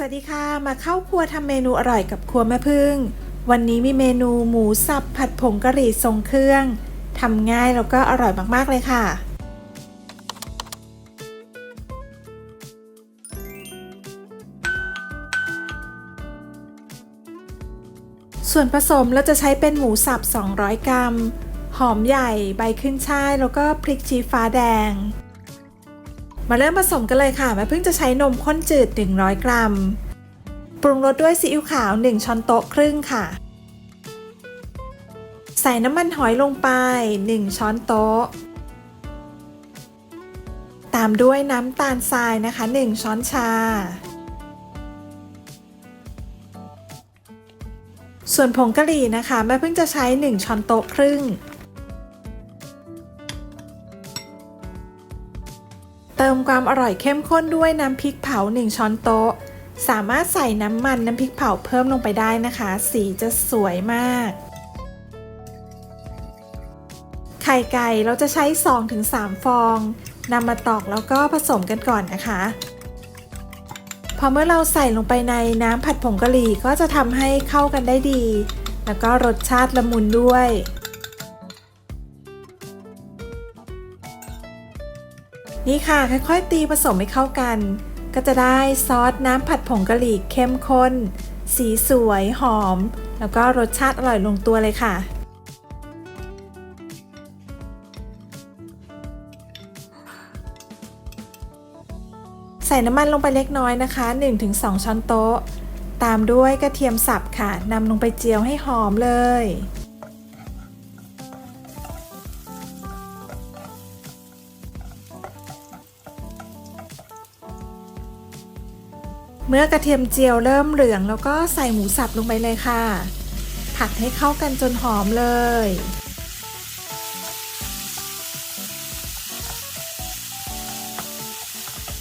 สวัสดีค่ะ มาเข้าครัวทำเมนูอร่อยกับครัวแม่พึ่ง วันนี้มีเมนูหมูสับผัดผงกะหรี่ทรงเครื่องทำง่ายแล้วก็อร่อยมากๆเลยค่ะ ส่วนผสมเราจะใช้เป็นหมูสับ 200 กรัม หอมใหญ่ ใบขึ้นช่าย แล้วก็พริกชี้ฟ้าแดง มาเริ่มผสมกันเลยค่ะแม่เพิ่งจะใช้นมข้นจืด 100 กรัม ปรุงรสด้วยซีอิ๊วขาว 1 ช้อนโต๊ะครึ่งค่ะ ใส่น้ำมันหอยลงไป 1 ช้อนโต๊ะ ตามด้วยน้ำตาลทรายนะคะ 1 ช้อนชา ส่วนผงกะหรี่นะคะแม่เพิ่งจะใช้ 1 ช้อนโต๊ะครึ่ง เติมความอร่อยเข้มข้นด้วยน้ำพริกเผา 1 ช้อนโต๊ะ สามารถใส่น้ำมันน้ำพริกเผาเพิ่มลงไปได้นะคะ สีจะสวยมาก ไข่ไก่เราจะใช้ 2-3 ฟองนำมาตอกแล้วก็ผสมกันก่อนนะคะ พอเมื่อเราใส่ลงไปในน้ำผัดผงกะหรี่ก็จะทำให้เข้ากันได้ดี แล้วก็รสชาติละมุนด้วย นี่ค่ะค่อยๆ ตีผสมให้เข้ากัน ก็จะได้ซอสน้ำผัดผงกะหรี่เข้มข้น สีสวยหอม แล้วก็รสชาติอร่อยลงตัวเลยค่ะใส่น้ำมันลงไปเล็กน้อยนะคะ 1-2 ช้อนโต๊ะ ตามด้วยกระเทียมสับค่ะนำลงไปเจียวให้หอมเลย เมื่อกระเทียมเจียวเริ่มเหลืองแล้วก็ใส่หมูสับลงไปเลยค่ะ ผัดให้เข้ากันจนหอมเลย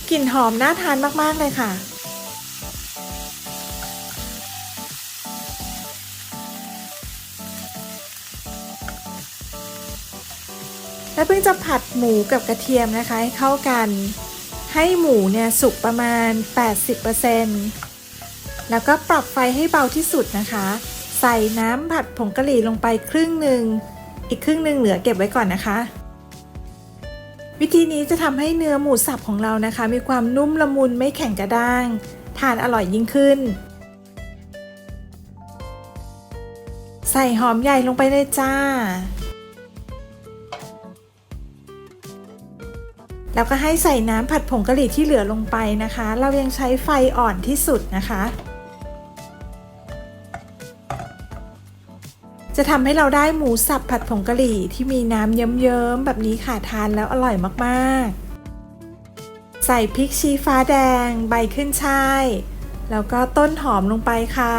กลิ่นหอมน่าทานมาก ๆ เลยค่ะ แล้วเพิ่งจะผัดหมูกับกระเทียมนะคะให้เข้ากัน ให้หมูเนี่ยสุกประมาณ 80%แล้วก็ปรับไฟให้เบาที่สุดนะคะ ใส่น้ำผัดผงกะหรี่ลงไปครึ่งหนึ่ง อีกครึ่งหนึ่งเหลือเก็บไว้ก่อนนะคะ วิธีนี้จะทำให้เนื้อหมูสับของเรานะคะ มีความนุ่มละมุนไม่แข็งกระด้าง ทานอร่อยยิ่งขึ้น ใส่หอมใหญ่ลงไปเลยจ้า แล้วก็ให้ใส่น้ำผัดผงกะหรี่ที่เหลือลงไปนะคะ เรายังใช้ไฟอ่อนที่สุดนะคะ จะทำให้เราได้หมูสับผัดผงกะหรี่ที่มีน้ำเยิ้มๆแบบนี้ค่ะทานแล้วอร่อยมากๆ ใส่พริกชี้ฟ้าแดง ใบขึ้นช่าย แล้วก็ต้นหอมลงไปค่ะ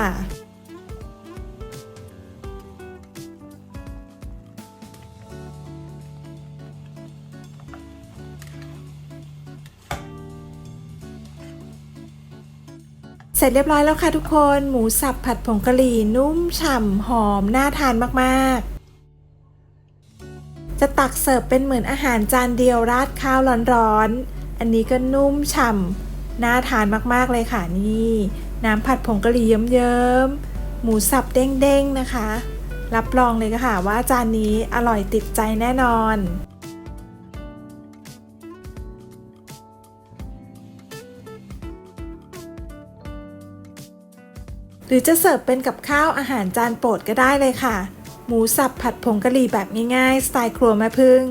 เสร็จเรียบร้อยแล้วค่ะทุกคน หมูสับผัดผงกะหรี่นุ่มฉ่ำหอมน่าทานมากๆ จะตักเสิร์ฟเป็นเหมือนอาหารจานเดียวราดข้าวร้อนๆ อันนี้ก็นุ่มฉ่ำน่าทานมากๆเลยค่ะนี่ น้ำผัดผงกะหรี่เยิ้มๆ หมูสับเด้งๆนะคะ รับรองเลยค่ะว่าจานนี้อร่อยติดใจแน่นอน หรือจะเสิร์ฟเป็นกับข้าวอาหารจานโปรดก็ได้เลยค่ะ หมูสับผัดผงกะหรี่แบบง่ายๆ สไตล์ครัวแม่พึ่ง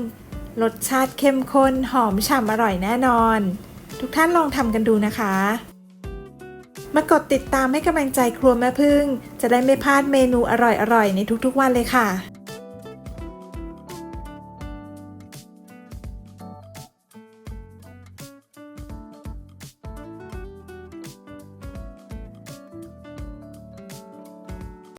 รสชาติเข้มข้น หอมฉ่ำอร่อยแน่นอน ทุกท่านลองทำกันดูนะคะ มากดติดตามให้กำลังใจครัวแม่พึ่ง จะได้ไม่พลาดเมนูอร่อยๆ ในทุกๆวันเลยค่ะ